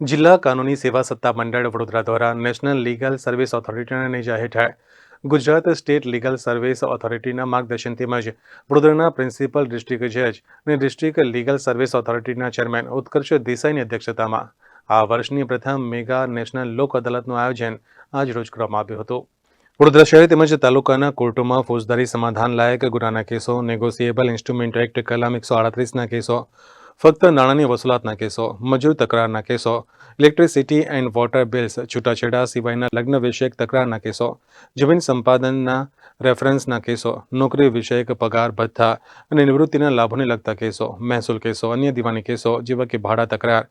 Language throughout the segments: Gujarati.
જિલ્લા કાનૂની સેવા સત્તા મંડળ વડોદરા દ્વારા નેશનલ લીગલ સર્વિસ ઓથોરિટીના નેજા હેઠળ ગુજરાત સ્ટેટ લીગલ સર્વિસ ઓથોરિટીના માર્ગદર્શન તેમજ વડોદરાના પ્રિન્સિપલ ડિસ્ટ્રિક્ટ જજ અને ડિસ્ટ્રિક્ટ લીગલ સર્વિસ ઓથોરિટીના ચેરમેન ઉત્કર્ષ દેસાઈની અધ્યક્ષતામાં આ વર્ષની પ્રથમ મેગા નેશનલ લોક અદાલતનું આયોજન આજરોજ કરવામાં આવ્યું હતું. વડોદરા શહેર તેમજ તાલુકાના કોર્ટોમાં ફોજદારી સમાધાન લાયક ગુનાના કેસો, નેગોશિયેબલ ઇન્સ્ટ્રુમેન્ટ એક્ટ, કલમ એકસો આડત્રીસના કેસો ફક્ત નાણાંની વસૂલાતના કેસો, મજૂર તકરારના કેસો, ઇલેક્ટ્રિસિટી એન્ડ વોટર બિલ્સ છૂટાછેડા સિવાયના લગ્ન વિષયક તકરારના કેસો, જમીન સંપાદનના રેફરન્સના કેસો, નોકરી વિષયક પગાર ભથ્થા અને નિવૃત્તિના લાભોને લગતા કેસો, મહેસૂલ કેસો, અન્ય દીવાની કેસો જેવા કે ભાડા તકરાર,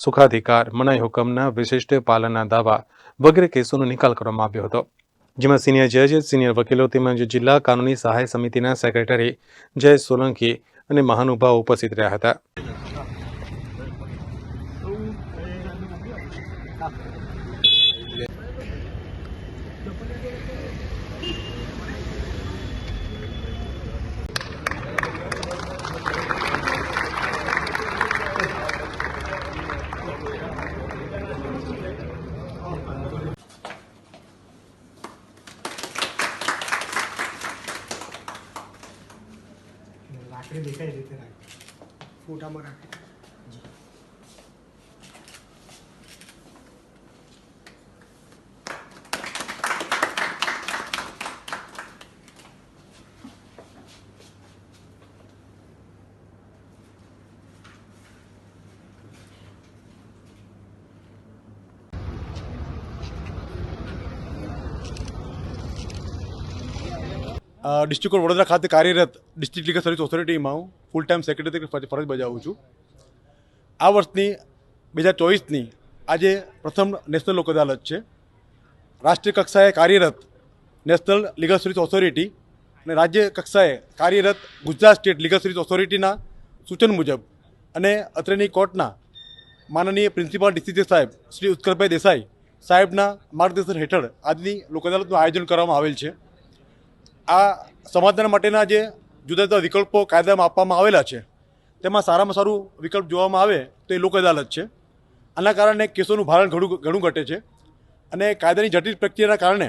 સુખાધિકાર, મનાઈ હુકમના વિશિષ્ટ પાલનના દાવા વગેરે કેસોનો નિકાલ કરવામાં આવ્યો હતો. જેમાં સિનિયર જજ, સિનિયર વકીલો તેમજ જિલ્લા કાનૂની સહાય સમિતિના સેક્રેટરી જય સોલંકી અને મહાનુભાવો ઉપસ્થિત રહ્યા હતા. ini kan yang diterangkan. Fuh, dah merah. District court Vadodara ખાતે કાર્યરત ડિસ્ટ્રિક્ટ લીગલ સર્વિસ ઓથોરિટીમાં હું ફૂલ ટાઈમ સેક્રેટરી ફરજ બજાવું છું. આ વર્ષની બે હજાર ચોવીસની આજે પ્રથમ નેશનલ લોક અદાલત છે. રાષ્ટ્રીય કક્ષાએ કાર્યરત નેશનલ લીગલ સર્વિસ ઓથોરિટી અને રાજ્ય કક્ષાએ કાર્યરત ગુજરાત સ્ટેટ લીગલ સર્વિસ ઓથોરિટીના સૂચન મુજબ અને અત્રેની કોર્ટના માનનીય પ્રિન્સિપાલ ડિસ્ટ્રિક્ટ સાહેબ શ્રી ઉત્કલભાઈ દેસાઈ સાહેબના માર્ગદર્શન હેઠળ આજની લોક અદાલતનું આયોજન કરવામાં આવેલ છે. આ સમાધાન માટેના જે જુદા જુદા વિકલ્પો કાયદામાં આપવામાં આવેલા છે, તેમાં સારામાં સારું વિકલ્પ જોવામાં આવે તો એ લોક અદાલત છે. આના કારણે કેસોનું ભારણ ઘણું ઘણું ઘટે છે અને કાયદાની જટિલ પ્રક્રિયાના કારણે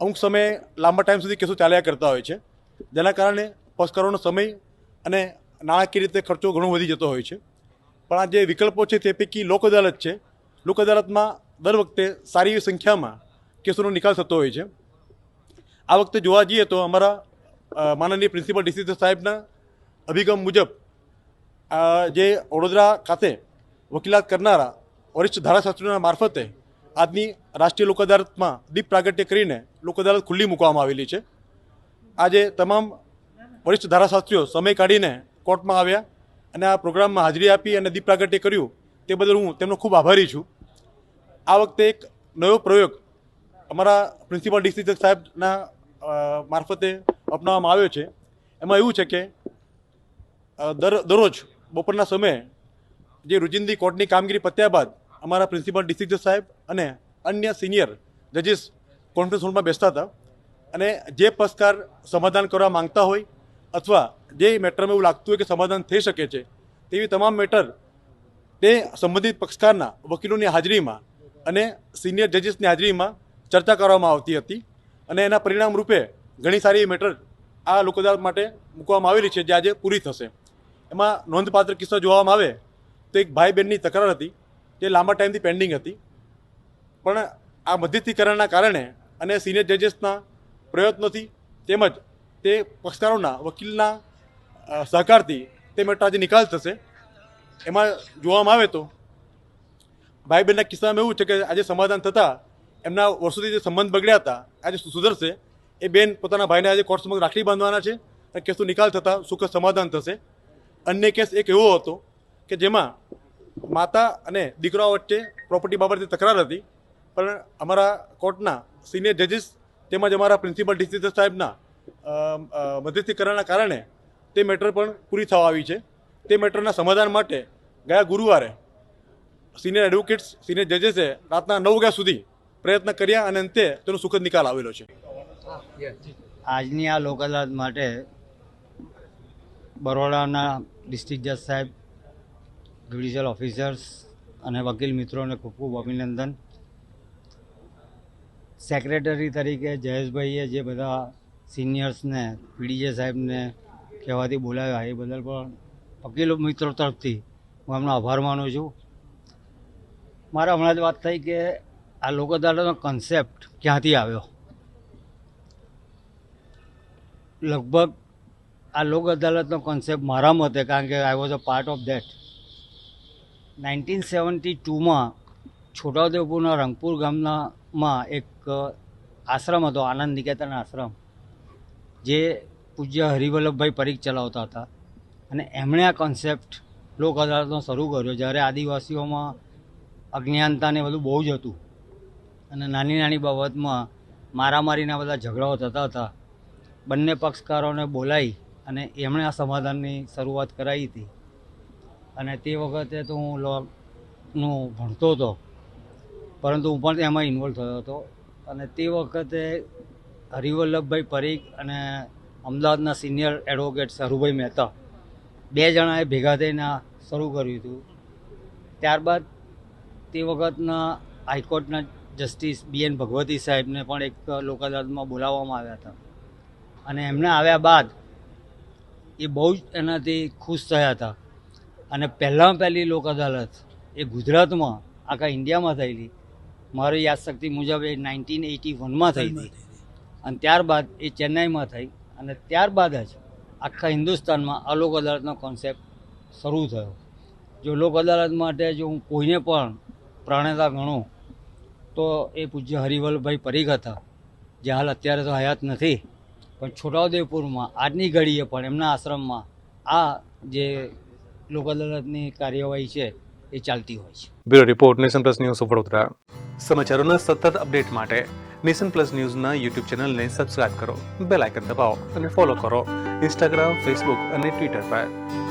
અમુક સમયે લાંબા ટાઈમ સુધી કેસો ચાલ્યા કરતા હોય છે. જેના કારણે પક્ષકારોનો સમય અને નાણાકીય રીતે ખર્ચો ઘણો વધી જતો હોય છે. પણ આ જે વિકલ્પો છે તે પૈકી લોક અદાલત છે. લોક અદાલતમાં દર વખતે સારી એવી સંખ્યામાં કેસોનો નિકાલ થતો હોય છે. આ વખતે જોવા જઈએ તો અમારા માનનીય પ્રિન્સિપલ ડીસી સાહેબના અભિગમ મુજબ જે વડોદરા ખાતે વકીલાત કરનારા વરિષ્ઠ ધારાશાસ્ત્રીઓના મારફતે આજની રાષ્ટ્રીય લોક અદાલતમાં દીપ પ્રાગટ્ય કરીને લોક અદાલત ખુલ્લી મૂકવામાં આવેલી છે. આજે તમામ વરિષ્ઠ ધારાશાસ્ત્રીઓ સમય કાઢીને કોર્ટમાં આવ્યા અને આ પ્રોગ્રામમાં હાજરી આપી અને દીપ પ્રાગટ્ય કર્યું તે બદલ હું તેમનો ખૂબ આભારી છું. આ વખતે એક નવો પ્રયોગ અમારા પ્રિન્સિપલ ડીસી સાહેબના મારફતે અપનાવવામાં આવ્યો છે. એમાં એવું છે કે દર, દરરોજ બપોરના સમયે જે રોજિંદી કોર્ટની કામગીરી પત્યા બાદ અમારા પ્રિન્સિપલ ડીસી સાહેબ અને અન્ય સિનિયર જજીસ કોન્ફરન્સ હોલમાં બેસતા હતા અને જે પક્ષકાર સમાધાન કરવા માંગતા હોય અથવા જે મેટરમાં એવું લાગતું હોય કે સમાધાન થઈ શકે છે, તેવી તમામ મેટર તે સંબંધિત પક્ષકારના વકીલોની હાજરીમાં અને સિનિયર જજીસની હાજરીમાં ચર્ચા કરવામાં આવતી હતી અને એના પરિણામ રૂપે ઘણી સારી મેટર આ લોક માટે મૂકવામાં આવેલી છે જે આજે પૂરી થશે. એમાં નોંધપાત્ર કિસ્સો જોવામાં આવે તો એક ભાઈ બહેનની તકરાર હતી જે લાંબા ટાઈમથી પેન્ડિંગ હતી. પણ આ મધ્યસ્થીકરણના કારણે અને સિનિયર જજીસના પ્રયત્નોથી તેમજ તે પક્ષકારોના વકીલના સહકારથી તે મેટર આજે નિકાલ થશે. એમાં જોવામાં આવે તો ભાઈ બહેનના કિસ્સામાં એવું છે કે આજે સમાધાન થતાં એમના વર્ષોથી જે સંબંધ બગડ્યા હતા, આજે સુધરશે, એ બેન પોતાના ભાઈને આજે કોર્ટ સમક્ષ રાખડી બાંધવાના છે અને કેસનો નિકાલ થતાં સુખ સમાધાન થશે. અન્ય કેસ એક એવો હતો કે જેમાં માતા અને દીકરાઓ વચ્ચે પ્રોપર્ટી બાબતે તકરાર હતી, પણ અમારા કોર્ટના સિનિયર જજીસ તેમજ અમારા પ્રિન્સિપલ ડિસ્ટ્રિક્ટ સાહેબના મધ્યસ્થીકરણના કારણે તે મેટર પણ પૂરી થવા આવી છે. તે મેટરના સમાધાન માટે ગયા ગુરુવારે સિનિયર એડવોકેટ્સ સિનિયર જજેસે રાતના નવ વાગ્યા સુધી પ્રયત્ન કર્યા અને અંતે તેનો સુખદ નિકાલ આવેલો છે. આજની આ લોક અદાલત માટે બરોડાના ડિસ્ટ્રિક્ટ જજ સાહેબ, જ્યુડિશિયલ ઓફિસર્સ અને વકીલ મિત્રોને ખૂબ ખૂબ અભિનંદન. સેક્રેટરી તરીકે જયેશભાઈએ જે બધા સિનિયર્સને, પીડીજે સાહેબને કહેવાથી બોલાવ્યા, એ બદલ પણ વકીલ મિત્રો તરફથી હું એમનો આભાર માનું છું. મારે હમણાં જ વાત થઈ કે આ લોક અદાલતનો કન્સેપ્ટ ક્યાંથી આવ્યો? લગભગ આ લોક અદાલતનો કોન્સેપ્ટ મારા મતે, કારણ કે I was a part of that nineteen seventy ટુમાં છોટાઉદેપુરના રંગપુર ગામનામાં એક આશ્રમ હતો, આનંદ નિકેતન આશ્રમ, જે પૂજ્ય હરિવલ્લભભાઈ પરીખ ચલાવતા હતા. અને એમણે આ કોન્સેપ્ટ લોક અદાલતનો શરૂ કર્યો, જ્યારે આદિવાસીઓમાં અજ્ઞાનતા ને બધું બહુ જ હતું. અને નાની નાની બાબતમાં મારામારીના બધા ઝઘડાઓ થતા હતા. બંને પક્ષકારોને બોલાવી અને એમણે આ સમાધાનની શરૂઆત કરાવી હતી. અને તે વખતે તો હું લોનું ભણતો હતો, પરંતુ હું પણ એમાં ઇન્વોલ્વ થયો હતો. અને તે વખતે હરિવલ્લભભાઈ પરીખ અને અમદાવાદના સિનિયર એડવોકેટ સરુભાઈ મહેતા બે જણાએ ભેગા થઈને શરૂ કર્યું હતું. ત્યારબાદ તે વખતના હાઈકોર્ટના જસ્ટિસ બી એન ભગવતી સાહેબને પણ એક લોક અદાલતમાં બોલાવવામાં આવ્યા હતા. અને એમને આવ્યા બાદ એ બહુ જ એનાથી ખુશ થયા હતા. અને પહેલાં પહેલી લોક અદાલત એ ગુજરાતમાં, આખા ઇન્ડિયામાં થયેલી. મારી યાદશક્તિ મુજબ એ નાઇન્ટીન એટી વનમાં થઈ હતી. અને ત્યારબાદ એ ચેન્નાઈમાં થઈ. અને ત્યારબાદ જ આખા હિન્દુસ્તાનમાં આ લોક અદાલતનો કોન્સેપ્ટ શરૂ થયો. જો લોક અદાલત માટે જો હું કોઈને પણ પ્રણેતા ગણું તો એ પૂજ્ય હરિવલ્લભભાઈ પરીખ હતા. જે હાલ અત્યારે તો હયાત નથી. પણ છોટાઉદેપુરમાં આજની ઘડીએ પણ એમના આશ્રમમાં આ જે લોક અદાલતની કાર્યવાહી છે એ ચાલતી હોય છે. Bureau report nation plus news Vadodara. સમાચારોના સતત અપડેટ માટે નેશન પ્લસ ન્યૂઝના યુટ્યુબ ચેનલને સબસ્ક્રાઇબ કરો બેલ આઇકન દબાવો અને ફોલો કરો ઇન્સ્ટાગ્રામ ફેસબુક અને ટ્વિટર પર.